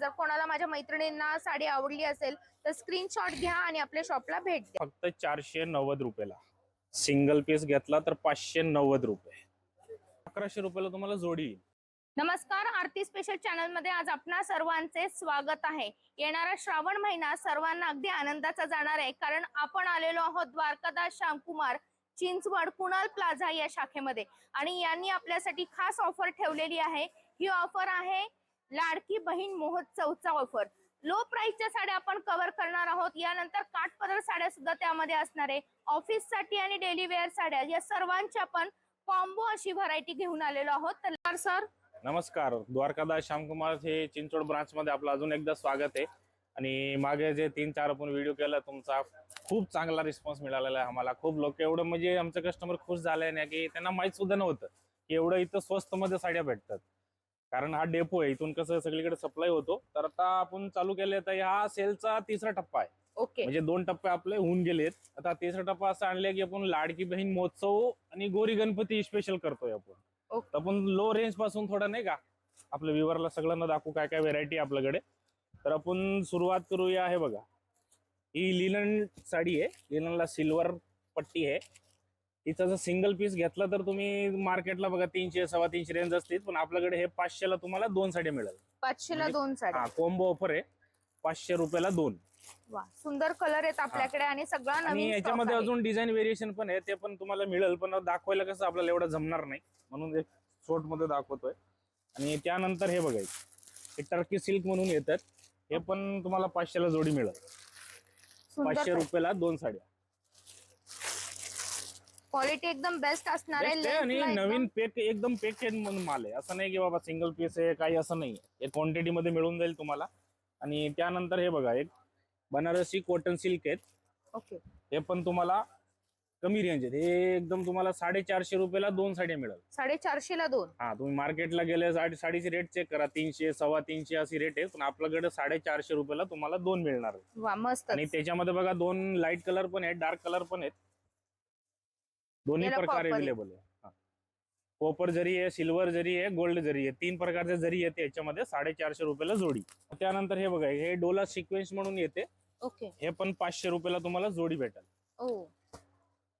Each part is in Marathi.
जर कोणाला माझ्या मैत्रिणींना साडी आवडली असेल तर स्क्रीनशॉट घ्या आणि आपल्या शॉपला भेट द्या. फक्त चारशे नव्वद रुपयाला. सिंगल पीस घेतला तर पाचशे नव्वद रुपये. अकराशे रुपयाला तुम्हाला जोडी येईल. नमस्कार आरती स्पेशल चॅनलमध्ये आज आपणा सर्वांचे स्वागत आहे. येणारा श्रावण महिना सर्वांना अगदी आनंदाचा जाणार आहे कारण आपण आलेलो आहोत द्वारकादास श्यामकुमार चिंचवड कुणाल प्लाझा या शाखेमध्ये. आणि यांनी आपल्यासाठी खास ऑफर ठेवलेली आहे. ही ऑफर आहे लाडकी बहीण महोत्सवचा ऑफर लो प्राइसच्या साड्या आपण कव्हर करणार आहोत. यानंतर काठपदर साड्या सुद्धा त्यामध्ये असणार आहे. ऑफिससाठी आणि डेली वेअर साड्या या सर्वांची आपण कॉम्बो अशी व्हरायटी घेऊन आलेलो आहोत. तर सर नमस्कार. द्वारकादास श्यामकुमार हे चिंचोड ब्रांच मध्ये आपलं अजून एकदा स्वागत आहे. आणि मागे जे तीन चार आपण व्हिडिओ केला तुमचा खूप चांगला रिस्पॉन्स मिळालेला आहे आम्हाला. खूप लोक एवढं म्हणजे आमचे कस्टमर खुश झाले ना की त्यांना माहीत सुद्धा नव्हतं की एवढं इथं स्वस्त मध्ये साड्या भेटतात. कारण हा डेपो आहे इथून कसं सगळीकडे सप्लाय होतो. तर आता आपण चालू केले तर हा सेलचा तिसरा टप्पा आहे. ओके. म्हणजे दोन टप्पे आपले होऊन गेलेत. आता तिसरा टप्पा असं आणले की आपण लाडकी बहीण महोत्सव आणि गोरी गणपती स्पेशल करतोय आपण. तर आपण लो रेंजपासून थोडं नाही का आपल्या व्ह्युअरला सगळ्यांना दाखवू काय काय व्हेरायटी आपल्याकडे. तर आपण सुरुवात करूया हे बघा. ही लिनन साडी आहे. लिननला सिल्वर पट्टी आहे. तिचा जर सिंगल पीस घेतला तर तुम्ही मार्केटला बघा तीनशे सव्वा तीनशे रेंज असतील. पण आपल्याकडे हे पाचशेला तुम्हाला दोन साडी मिळेल. पाचशेला म्हणजे- दोन साड्या. हा कॉम्बो ऑफर आहे. पाचशे रुपयाला दोन. वा सुंदर कलर आहेत आपल्याकडे आणि सगळा आणि नवीन याच्यामध्ये stock आहे. अजून डिझाईन व्हेरिएशन पण आहे ते पण तुम्हाला मिळेल. पण दाखवायला कसं आपल्याला एवढं जमणार नाही. म्हणून एक शॉर्टमध्ये दाखवतोय. आणि त्यानंतर हे बघायचं हे टर्की सिल्क म्हणून येतात. हे पण तुम्हाला पाचशेला जोडी मिळेल. सुंदर पाचशे रुपयाला दोन साड्या. क्वालिटी एकदम बेस्ट असणार आहे Best आहे आणि नवीन पॅक एकदम पॅक म्हणून माल आहे. असं नाही की बाबा सिंगल पीस आहे काही असं नाही हे क्वांटिटी मध्ये मिळून जाईल तुम्हाला. आणि त्यानंतर हे बघा एक बनारसी कॉटन सिल्क आहेत. ओके हे पण तुम्हाला कमी रेंज आहेत. हे एकदम तुम्हाला साडेचारशे रुपयाला दोन साड्या मिळेल. साडेचारशे ला दोन. हा तुम्ही मार्केटला गेले साडी साडीची रेट चेक करा. तीनशे सव्वा तीनशे अशी रेट आहे. पण आपल्याकडे साडेचारशे रुपयाला तुम्हाला दोन मिळणार आहे. वा मस्त आणि त्याच्यामध्ये बघा दोन लाइट कलर पण आहेत डार्क कलर पण आहेत. दोन्ही याला प्रकार copper आहे. अवेलेबल आहे कॉपर जरी आहे सिल्वर जरी आहे गोल्ड जरी आहे तीन प्रकारचे जरी येते याच्यामध्ये साडेचारशे रुपयाला जोडी. त्यानंतर हे बघा हे डोला सिक्वेन्स म्हणून येते. ओके. हे पण पाचशे रुपयाला तुम्हाला जोडी भेटेल. ओ.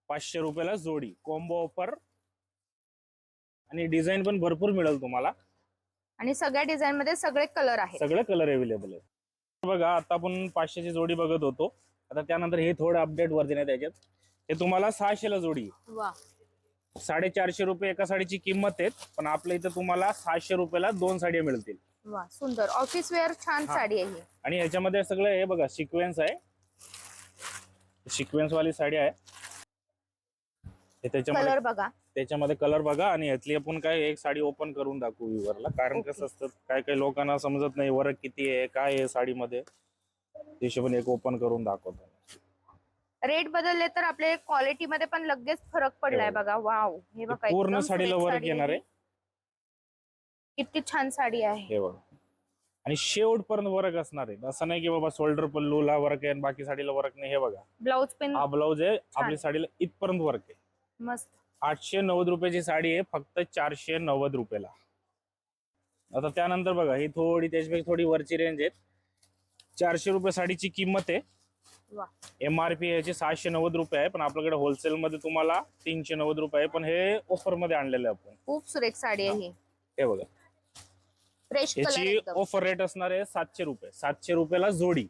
पाचशे रुपयाला जोडी. कॉम्बो ऑफर आणि डिझाईन पण भरपूर मिळेल तुम्हाला. आणि सगळ्या डिझाईन मध्ये सगळे कलर आहेत. सगळे कलर अवेलेबल आहे बघा आता आपण पाचशेची जोडी बघत होतो. आता त्यानंतर हे थोडं अपडेट वर्जन आहे त्याच्यात. हे तुम्हाला सहाशेला जोडी. आहे. वा. साडेचारशे रुपये एका साडीची किंमत आहे पण आपल्या इथं तुम्हाला सहाशे रुपयाला दोन साड्या मिळतील. वा सुंदर. ऑफिस वेअर छान. साडी आहे ही. आणि ह्याच्यामध्ये सगळं हे बघा सिक्वेन्स आहे. सिक्वेन्स वाली साडी आहे. हे त्याच्यामध्ये कलर बघा. त्याच्यामध्ये कलर बघा आणि ह्यातली आपण काय एक साडी ओपन करून दाखवू व्ह्यूवरला कारण. कसं असतं काय काय लोकांना समजत नाही वरक किती आहे काय आहे साडीमध्ये. हिशोबाने एक ओपन करून दाखवतो. रेट बदलले तर आपले क्वालिटी मध्ये पण लगेच फरक पडलाय बघा. वाव हे बघा पूर्ण एकदम साडीला वर्क साडी येणार आहे. किती छान साडी आहे. हे बघा. आणि शेवट पर्यंत वर्क असणार आहे. असं नाही की बाबा शोल्डर पल्लूला वर्क आहे आणि बाकी साडीला वर्क नाही. हे बघा. ब्लाउज पिन हा ब्लाऊज आहे. आपली साडीला इथपर्यंत वर्क आहे. मस्त. आठशे नव्वद रुपयाची साडी आहे. फक्त चारशे नव्वद रुपयाला. आता त्यानंतर बघा ही थोडी त्याच्यापेक्षा थोडी वरची रेंज आहे चारशे रुपये साडीची किंमत आहे. एम आर पी याची सहाशे नव्वद रुपये आहे पण आपल्याकडे होलसेल मध्ये तुम्हाला तीनशे नव्वद रुपये आहे पण हे ऑफरमध्ये आणलेलं आपण. खूप सुरेख साडी आहे ही. हे बघा. फ्रेश कलर याची एकदम. ऑफर रेट असणार आहे सातशे रुपये. सातशे रुपयाला जोडी.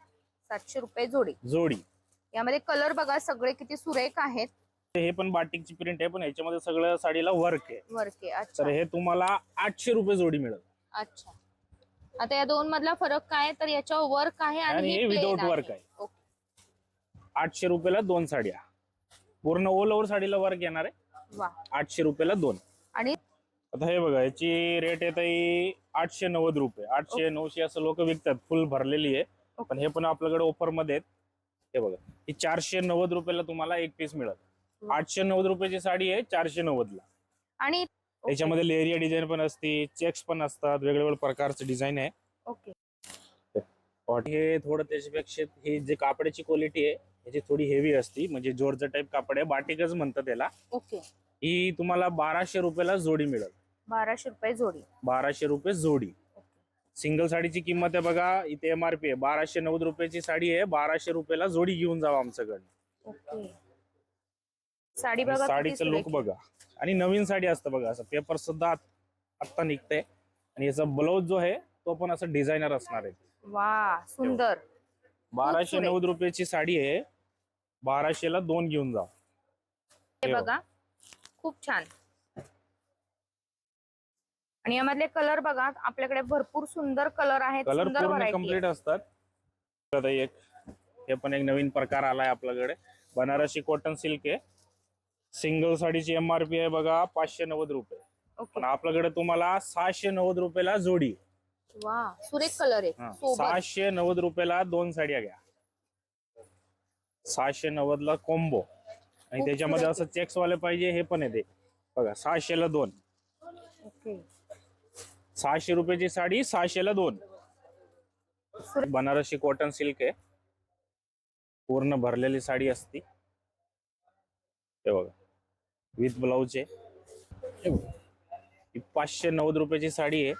सातशे रुपये जोडी. जोडी. यामध्ये कलर बघा सगळे किती सुरेख आहेत. हे पण बाटिकची प्रिंट आहे पण याच्यामध्ये सगळं साडीला वर्क आहे. वरके तर अच्छा. हे तुम्हाला आठशे रुपये जोडी मिळेल. अच्छा. आता या दोन मधला फरक काय तर याच्यावर वर्क आहे आणि आणि हे हे plain without work आहे. ओके. आठशे रुपयाला दोन साड्या. पूर्ण ऑल ओव्हर साडीला वर्क येणार आहे. आठशे रुपयाला दोन. आणि? आता हे बघा याची रेट येत आहे आठशे नव्वद रुपये. आठशे नऊशे असं लोक विकतात फुल भरलेली आहे. पण हे पण आपल्याकडे ऑफरमध्ये हे बघा ही चारशे नव्वद रुपयाला तुम्हाला एक पीस मिळत आठशे नव्वद रुपयाची साडी आहे चारशे नव्वद ला आणि? त्याच्यामध्ये लेरिया डिझाईन पण असते चेक्स पण असतात वेगवेगळ्या प्रकारचं डिझाईन आहे. ओके. हे थोडं त्याच्यापेक्षा हे जे कापडाची क्वालिटी आहे याची थोडी हेवी असती. म्हणजे जोरचं टाईप कापड आहे. बाटिकच म्हणतात त्याला ओके. ही तुम्हाला बाराशे रुपयाला जोडी मिळेल. बाराशे रुपये जोडी. बाराशे रुपये जोडी. सिंगल साडीची किंमत आहे बघा इथे एम आर पी आहे. बाराशे नव्वद रुपयाची साडी आहे. बाराशे रुपयाला जोडी घेऊन जावा आमच्याकडे ओके. साडी बघा साडीचं लुक बघा. आणि नवीन साडी असतं बघा असं पेपर सुद्धा आत- आत्ता निघतंय. आणि याचा ब्लाऊज जो आहे तो पण असं डिझायनर असणार आहे आहे. वा सुंदर. बाराशे. नव्वद रुपयाची साडी आहे. बाराशेला दोन घेऊन जा. हे बघा. खूप छान. आणि यामधले कलर बघा आपल्याकडे भरपूर सुंदर कलर आहेत कलर सुंदर पूर्ण व्हरायटी कंप्लीट असतात. आता एक हे पण एक नवीन प्रकार आलाय आपल्याकडे. बनारसी कॉटन सिल्क आहे. सिंगल साडीची एम आर पी आहे बघा पाचशे नव्वद रुपये. पण आपल्याकडे तुम्हाला सहाशे नव्वद रुपयाला जोडी वा सुरेख कलर आहे. सोबत. सहाशे नव्वद रुपयाला दोन साड्या घ्या. सहाशे नव्वद ला कॉम्बो आणि खूप त्याच्यामध्ये असं चेक्स वाले पाहिजे हे पण येते बघा सहाशेला दोन. ओके. सहाशे रुपयाची साडी सहाशेला दोन. सुरेख. बनारसी कॉटन सिल्क आहे. पूर्ण भरलेली साडी असती. हे बघा विथ ब्लाऊज आहे. हे बघा. ही पाचशे नव्वद रुपयाची साडी आहे.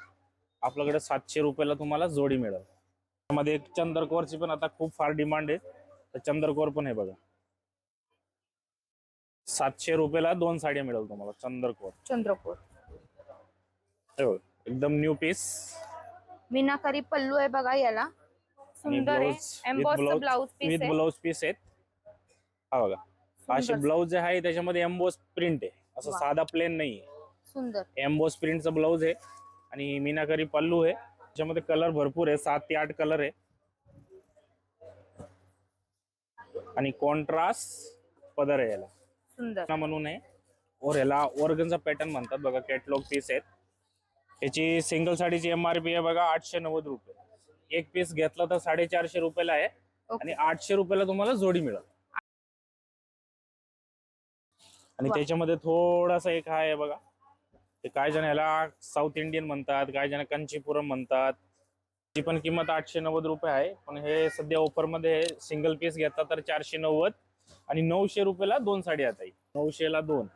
आपल्याकडे सातशे रुपयाला तुम्हाला जोडी मिळेल. त्यामध्ये एक चंद्रकोरची पण आता खूप फार डिमांड आहे. तर चंद्रकोर पण आहे बघा. सातशे रुपयाला दोन साड्या मिळेल तुम्हाला चंद्रकोर चंद्रपूर हे बघा एकदम न्यू पीस मीनाकारी पल्लू आहे बघा याला. सुंदर आहे. एम्बॉस ब्लाउज पीस विथ आहे. ब्लाउज पीस आहेत. हा बघा असे सुंदर. ब्लाऊज जे आहे त्याच्यामध्ये एम्बोस प्रिंट आहे. असं वा. साधा प्लेन नाही आहे सुंदर. एम्बोस प्रिंटचं ब्लाऊज आहे. आणि मीनाकारी पल्लू आहे. त्याच्यामध्ये कलर भरपूर आहे. सात ते आठ कलर आहे. आणि कॉन्ट्रास्ट पदर आहे याला. सुंदर. म्हणून आहे और याला ऑर्गनचा पॅटर्न म्हणतात बघा. कॅटलॉग पीस आहेत. याची सिंगल साडीची एम आर पी आहे बघा. आठशे नव्वद रुपये. एक पीस घेतला तर साडेचारशे रुपयाला आहे. आणि आठशे रुपयाला तुम्हाला जोडी मिळेल. आणि. त्याच्यामध्ये थोडासा एक हा आहे बघा. ते काय जण याला साऊथ इंडियन म्हणतात काय जण कंचीपुरम म्हणतात. ती पण किंमत आठशे नव्वद रुपये आहे. पण हे सध्या ऑफरमध्ये सिंगल पीस घेतला तर चारशे नव्वद आणि नऊशे रुपयाला दोन साडी आता नऊशेला दोन.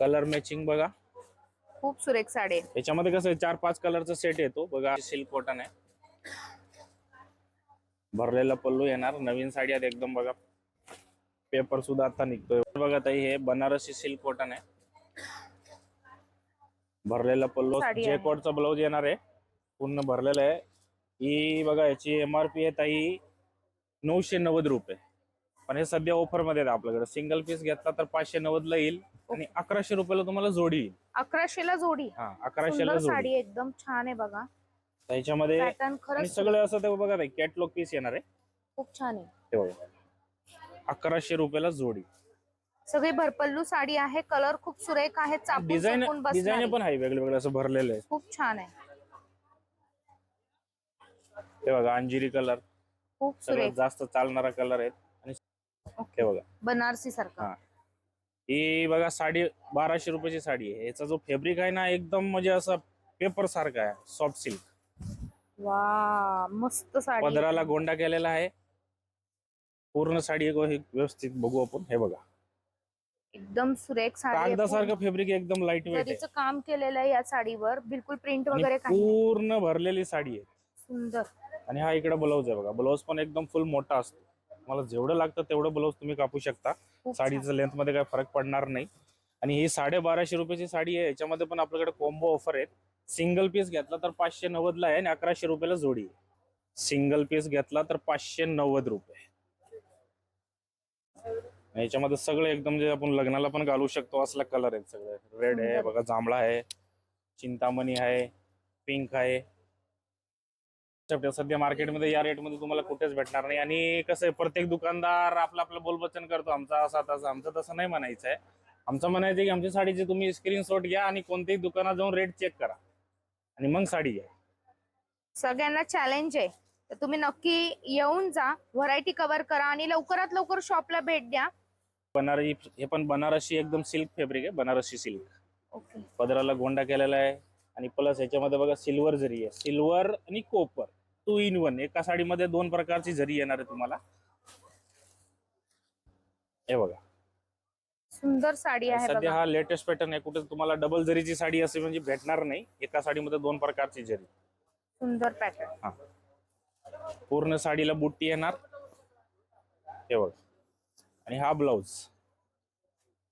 कलर मॅचिंग बघा. खूप सुरेख साडी आहे. याच्यामध्ये कसं चार पाच कलरचा सेट येतो. बघा सिल्क कॉटन आहे. भरलेला पल्लू येणार. नवीन साडी आहेत एकदम बघा. पेपर सुद्धा आता निघतोय. बघा ताई हे बनारसी सिल्क कॉटन आहे. भरलेला पल्लू. साडी आहे. जेकॉटचा ब्लाऊज येणार आहे. पूर्ण भरलेला आहे. ही बघा याची एम आर पी आहे ताई नऊशे नव्वद रुपये. पण हे सध्या ऑफरमध्ये आहे आपल्याकडे. सिंगल पीस घेतला तर पाचशे नव्वद ला येईल आणि अकराशे रुपयाला तुम्हाला जोडी येईल. अकराशेला जोडी. हा अकराशेला सुंदर जोडी. साडी एकदम छान आहे बघा. त्याच्यामध्ये पॅटर्न आणि खरंच सगळं असं ते बघा कॅटलॉग पीस येणार आहे. खूप छान आहे. ते बघा. अकराशे रुपयाला जोडी. सगळी भरपल्लू साडी आहे कलर खूप सुरेख आहे डिझाईन डिझाईन. पण आहे वेगळे वेगळे असं भरलेलं आहे खूप छान आहे. ते बघा अंजिरी कलर खूप सगळ्यात सुरेख. जास्त चालणारा कलर आहे आणि ओके. हे बघा. बनारसी सारखा. हा. ही बघा साडी बाराशे रुपयाची साडी आहे. याचा जो फॅब्रिक आहे ना एकदम म्हणजे असं पेपर सारखा आहे सॉफ्ट सिल्क वा मस्त साडी. पदराला गोंडा केलेला आहे. पूर्ण साडी एक व्यवस्थित बघू आपण. हे बघा. एकदम सुरेख साडी. कागदासारखं फॅब्रिक एकदम लाइट वेट आहे. जरीचं काम केलेलं आहे या साडीवर बिलकुल प्रिंट आणि वगैरे काही नाही. पूर्ण भरलेली साडी आहे. सुंदर. आणि हा इकडे ब्लाऊज आहे बघा. ब्लाऊज पण एकदम फुल मोठा असतो. मला जेवढं लागतं तेवढं ब्लाऊज तुम्ही कापू शकता. साडीचं लेंथमध्ये काय फरक पडणार नाही. आणि ही साडे बाराशे रुपयाची साडी आहे. याच्यामध्ये पण आपल्याकडे कॉम्बो ऑफर आहेत. सिंगल पीस घेतला तर पाचशे नव्वद ला आहे आणि अकराशे रुपयाला जोडी आहे. सिंगल पीस घेतला तर पाचशे नव्वद रुपये. याच्यामध्ये सगळे एकदम जे आपण लग्नाला पण घालू शकतो असला कलर आहेत सगळे. रेड आहे बघा जांभळा आहे चिंतामणी आहे पिंक आहे. सध्या- मार्केटमध्ये या रेटमध्ये तुम्हाला कुठेच भेटणार नाही. आणि कसं आहे प्रत्येक दुकानदार आपलं आपलं बोलबचन करतो आमचा असा तसा आमचं तसं नाही म्हणायचं आहे. आमचं म्हणायचं आहे की आमच्या साडीची तुम्ही स्क्रीनशॉट घ्या आणि कोणत्याही दुकानात जाऊन रेट चेक करा. आणि मग साडी घ्या. सगळ्यांना चॅलेंज आहे. तर तुम्ही नक्की येऊन जा. व्हरायटी कव्हर करा आणि लवकरात लवकर शॉपला भेट द्या. बनारसी हे पण बनारसी एकदम सिल्क फॅब्रिक आहे बनारसी सिल्क ओके पदराला गोंडा केलेला आहे आणि प्लस याच्यामध्ये बघा सिल्वर जरी आहे. सिल्वर आणि कोपर टू इन वन एका साडीमध्ये दोन प्रकारची जरी येणार आहे तुम्हाला. हे बघा. सुंदर साडी आहे सध्या हा लेटेस्ट पॅटर्न आहे. कुठे तुम्हाला डबल जरीची साडी असे म्हणजे भेटणार नाही. एका साडीमध्ये दोन प्रकारची जरी सुंदर पॅटर्न हा. पूर्ण साडीला बुट्टी येणार. हे बघ. आणि हा ब्लाउज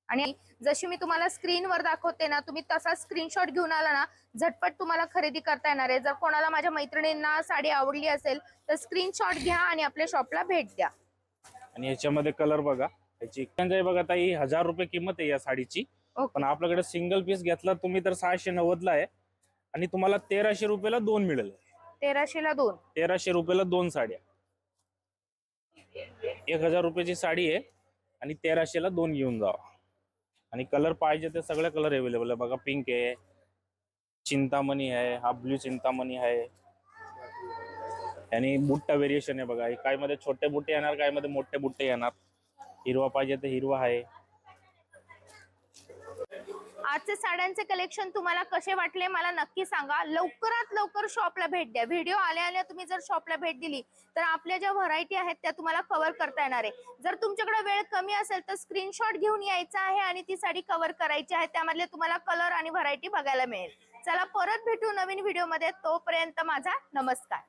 आणि जशी मी तुम्हाला स्क्रीनवर दाखवते ना तुम्ही तसा स्क्रीनशॉट घेऊन आला ना झटपट तुम्हाला खरेदी करता येणार आहे. जर कोणाला माझ्या मैत्रिणींना साडी आवडली असेल तर स्क्रीनशॉट घ्या आणि आपल्या शॉपला भेट द्या. आणि ह्याच्यामध्ये कलर बघा. म्हणजे बघा ताई हजार रुपये किंमत आहे या साडीची. पण आपल्याकडे सिंगल पीस घेतला तुम्ही तर सहाशे नव्वदला आहे. आणि तुम्हाला तेराशे रुपयाला दोन मिळेल. तेराशेला दोन. तेराशे रुपयाला दोन साड्या. एक हजार रुपयाची साडी आहे आणि तेराशेला दोन घेऊन जा आणि कलर पाहिजे ते सगळे कलर अवेलेबल आहे. बघा पिंक आहे चिंतामणी आहे हा ब्ल्यू चिंतामणी आहे. आणि बुट्टा व्हेरिएशन आहे बघा. काय मध्ये छोटे बुट्टे येणार काय मध्ये मोठे बुट्टे येणार. हिरवा पाहिजे तर हिरवा आहे. आजचे साड्यांचे कलेक्शन तुम्हाला कसे वाटले मला नक्की सांगा. लवकरात लवकर शॉपला भेट द्या. व्हिडिओ आल्या आल्या तुम्ही जर शॉपला भेट दिली तर आपल्या ज्या व्हरायटी आहेत त्या तुम्हाला कव्हर करता येणार आहे. जर तुमच्याकडे वेळ कमी असेल तर स्क्रीनशॉट घेऊन यायचा आहे आणि ती साडी कव्हर करायची आहे. त्यामधले तुम्हाला कलर आणि व्हरायटी बघायला मिळेल. चला परत भेटू नवीन व्हिडिओमध्ये तोपर्यंत माझा नमस्कार.